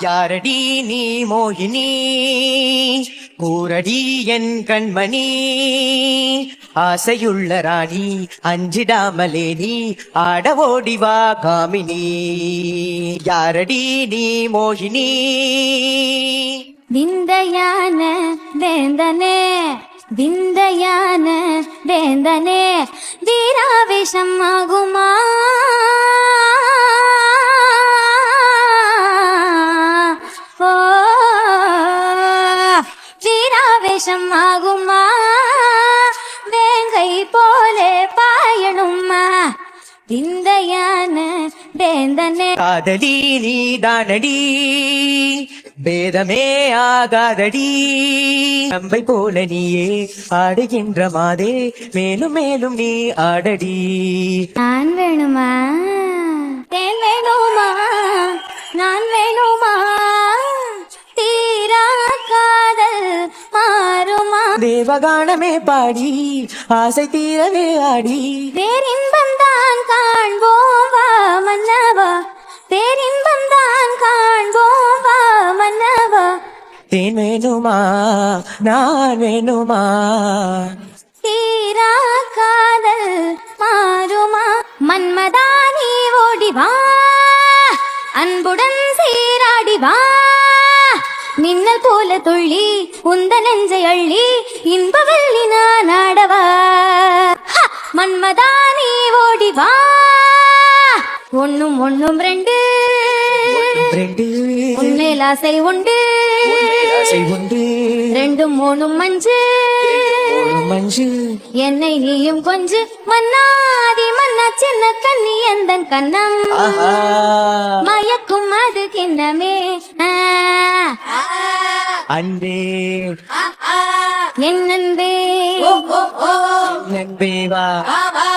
யாரடி நீ மோகினி? கூரடி என் கண்மணி. ஆசையுள்ள ராணி அஞ்சிடாமலே நீ. ஆட ஓடி வா காமினி. யாரடி நீ மோகினி? விந்தையான வேந்தனே விந்தையான வேந்தனே வீராவேஷம் ஆகுமா? வீராவேஷம் ஆகுமா வேங்கை போலே பாயணுமா? விந்தையான வேந்தனே. காதலி நீ தானடி பேதமே ஆகாதடி. நம்பை போல நீயே ஆடுகின்ற மாதே மேலும் மேலும் நீ ஆடடி. நான் வேணுமா? தேவகானமே பாடி ஆசை தீரவே ஆடி. பேரின்பம் தான் காண்போம் வா மன்னவா? பேரின்பம் தான் காண்போம் வா மன்னவா? தேன் வேணுமா நான் வேணுமா? தீரா காதல் மாறுமா? மன்மதானி ஓடி வா. அன்புடன் சீராடி வா. மின்னல் போல துள்ளி உந்த நெஞ்சை அள்ளி மன்மதானி ஓடி வா. ஒண்ணும் ஒண்ணும் ரெண்டு. உன்மேல் ஆசை உண்டு. ரெண்டும் மூணும் மஞ்சு. மஞ்சு. என்னை நீயும் கொஞ்சு. மன்னாதி மன்னா சின்ன கண்ணி எந்த கண்ணம் மயக்கும் அது கிண்ணமே. அன்பே. என் நண்பே நண்பே வா என் நண்பே நீ வா பண்பாடும்